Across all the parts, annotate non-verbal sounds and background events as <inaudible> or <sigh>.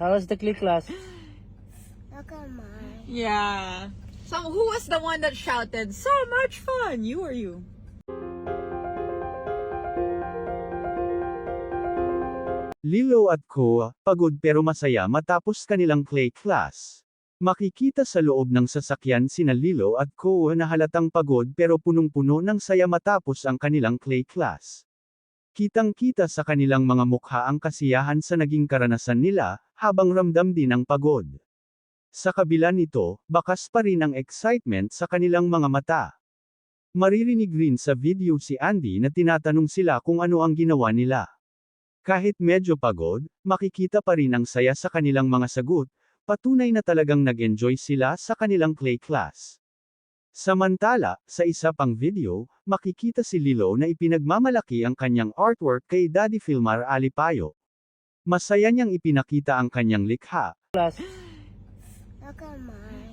How was the clay class? Look at mine. Yeah. So who was the one that shouted, so much fun? You or you? Lilo at Ko, pagod pero masaya matapos kanilang clay class. Makikita sa loob ng sasakyan sina Lilo at Ko na halatang pagod pero punong-puno ng saya matapos ang kanilang clay class. Kitang-kita sa kanilang mga mukha ang kasiyahan sa naging karanasan nila, habang ramdam din ang pagod. Sa kabila nito, bakas pa rin ang excitement sa kanilang mga mata. Maririnig rin sa video si Andy na tinatanong sila kung ano ang ginawa nila. Kahit medyo pagod, makikita pa rin ang saya sa kanilang mga sagot, patunay na talagang nag-enjoy sila sa kanilang clay class. Samantala, sa isa pang video, makikita si Lilo na ipinagmamalaki ang kanyang artwork kay Daddy Filmar Alipayo. Masaya niyang ipinakita ang kanyang likha, mine.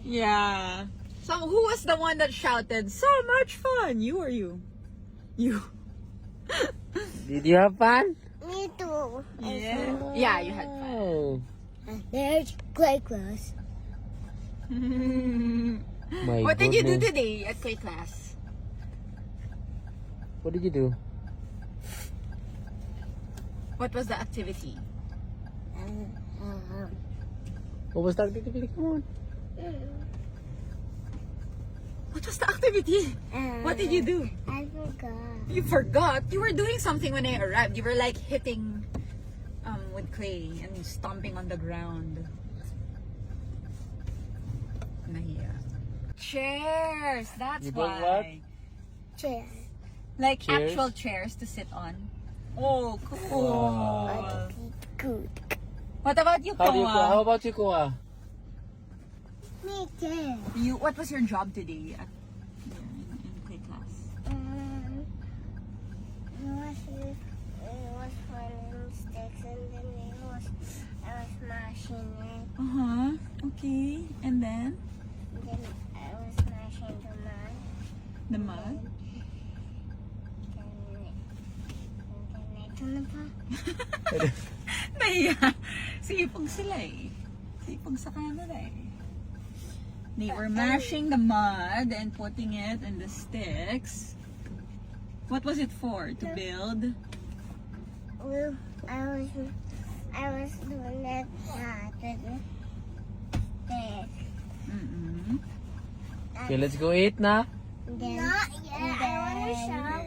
Yeah. So who was the one that shouted, so much fun? You or you? You. <laughs> Did you have fun? Me too. Yeah. Yeah, you had fun. Oh. There's clay class. <laughs> My what did you do goodness. today at clay class? What did you do? What was the activity? What was that activity? Come on. What was the activity? uh, What did you do? I forgot. You forgot. You were doing something when I arrived. You were like hitting um, with clay and stomping on the ground. Nahiya. Chairs. That's You brought why. what? Chair. Like Chairs? actual chairs to sit on. Oh, cool. Wow. Good. What about you, How do you go? How Koa? about you, Koa? Me too. You, what was your job today at in, in clay class? Um, it was, it was finding sticks and then it was, I was smashing it. Uh huh. Okay. And then And then then ito na pa. Nahiya. Sipag sila eh. Sipag sa Canada eh. They were mashing the mud and putting it in the sticks. What was it for? To build? Well, I was, I was doing it to the stick. Mm-mm. Okay, let's go eat na. And then, Not yet. I want to shower. And then